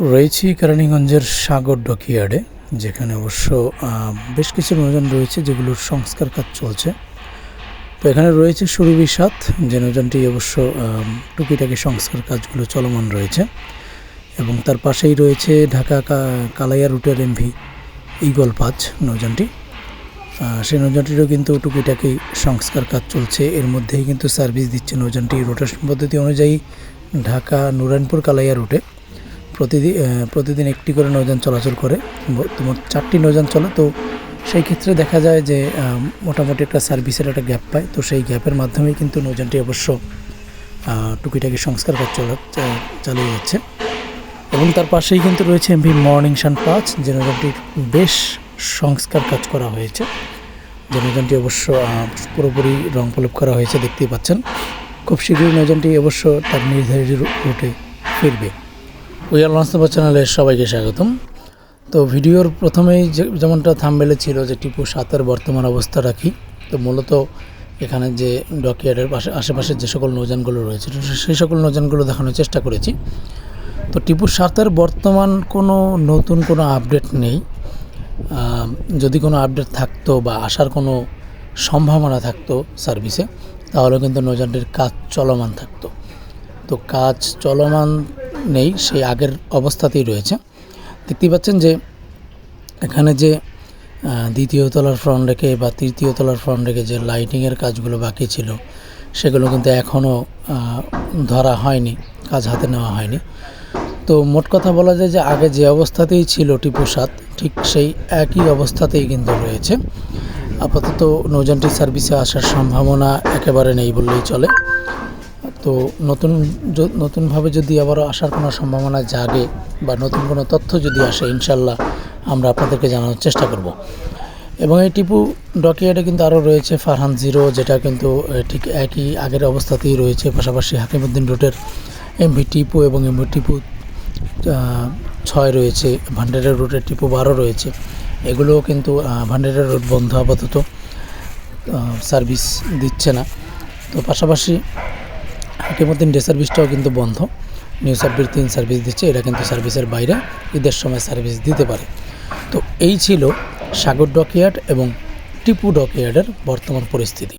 রয়েছি কেরানীগঞ্জের সাগর ডকিয়ার্ডে যেখানে অবশ্য বেশ কিছু নৌযান রয়েছে যেগুলোর সংস্কার কাজ চলছে। তো এখানে রয়েছে সুরভি সাত যে নৌযানটি অবশ্য টুকিটাকি সংস্কার কাজগুলো চলমান রয়েছে। এবং তার পাশেই রয়েছে ঢাকা কালাইয়া রুটের এমভি ইগল পাঁচ নৌযানটি। সেই নৌযানটিরও কিন্তু টুকিটাকি সংস্কার কাজ চলছে। এর মধ্যেই কিন্তু সার্ভিস দিচ্ছে নৌযানটি রোটেশন পদ্ধতি অনুযায়ী ঢাকা নুরানপুর কালাইয়া রুটে। প্রতিদিন প্রতিদিন একটি করে নৌযান চলাচল করে। তোমার চারটি নৌযান চলে, তো সেই ক্ষেত্রে দেখা যায় যে মোটামুটি একটা সার্ভিসের একটা গ্যাপ পায়। তো সেই গ্যাপের মাধ্যমেই কিন্তু নৌযানটি অবশ্য টুকিটাকি সংস্কার কাজ চালিয়ে যাচ্ছে। এবং তার পাশেই কিন্তু রয়েছে এমভি মর্নিং সান পাঁচ, যে নৌযানটির বেশ সংস্কার কাজ করা হয়েছে। যে নৌযানটি অবশ্য পুরোপুরি রং প্রলেপ করা হয়েছে, দেখতেই পাচ্ছেন। খুব শীঘ্রই নৌযানটি অবশ্য তার নির্ধারিত রুটে ফিরবে। উইয়াল লঞ্চনাবা চ্যানেলে সবাইকে স্বাগতম। তো ভিডিওর প্রথমেই যেমনটা থামবেলে ছিল যে টিপু সাতের বর্তমান অবস্থা রাখি তো মূলত এখানে যে ডকইয়ার্ডের পাশে আশেপাশে যে সকল নৌযানগুলো রয়েছে সেই সকল নৌযানগুলো দেখানোর চেষ্টা করেছি। তো টিপু সাতের বর্তমান কোনো নতুন কোনো আপডেট নেই। যদি কোনো আপডেট থাকতো বা আসার কোনো সম্ভাবনা থাকতো সার্ভিসে তাহলে কিন্তু নৌযানটির কাজ চলমান থাকতো। তো কাজ চলমান নেই, সেই আগের অবস্থাতেই রয়েছে। দেখতেই পাচ্ছেন যে এখানে যে দ্বিতীয় তলার ফ্রন্ট রেখে বা তৃতীয় তলার ফ্রন্ট রেখে যে লাইটিংয়ের কাজগুলো বাকি ছিল, সেগুলো কিন্তু এখনও ধরা হয়নি, কাজ হাতে নেওয়া হয়নি। তো মোট কথা বলা যায় যে আগে যে অবস্থাতেই ছিল টিপু সাত, ঠিক সেই একই অবস্থাতেই কিন্তু রয়েছে। আপাতত নৌযানটি সার্ভিসে আসার সম্ভাবনা একেবারে নেই বললেই চলে। তো নতুন নতুনভাবে যদি আবারও আসার কোনো সম্ভাবনা জাগে বা নতুন কোনো তথ্য যদি আসে ইনশাল্লাহ আমরা আপনাদেরকে জানানোর চেষ্টা করব। এবং এই টিপু ডকিয়ার্ডে কিন্তু আরও রয়েছে ফারহান জিরো, যেটা কিন্তু ঠিক একই আগের অবস্থাতেই রয়েছে। পাশাপাশি হাকিমুদ্দিন রুটের এমভি টিপু এবং এমভি টিপু ছয় রয়েছে। ভান্ডারের রুটের টিপু বারো রয়েছে। এগুলোও কিন্তু ভান্ডারের রুট বন্ধ আপাতত সার্ভিস দিচ্ছে না। তো পাশাপাশি হাকিমুদ্দিন ডে সার্ভিসটাও কিন্তু বন্ধ। নিউ সার্ভিস তিন সার্ভিস দিচ্ছে এটা কিন্তু সার্ভিসের বাইরে ঈদের সময় সার্ভিস দিতে পারে। তো এই ছিল সাগর ডকইয়ার্ড এবং টিপু ডকইয়ার্ডের বর্তমান পরিস্থিতি।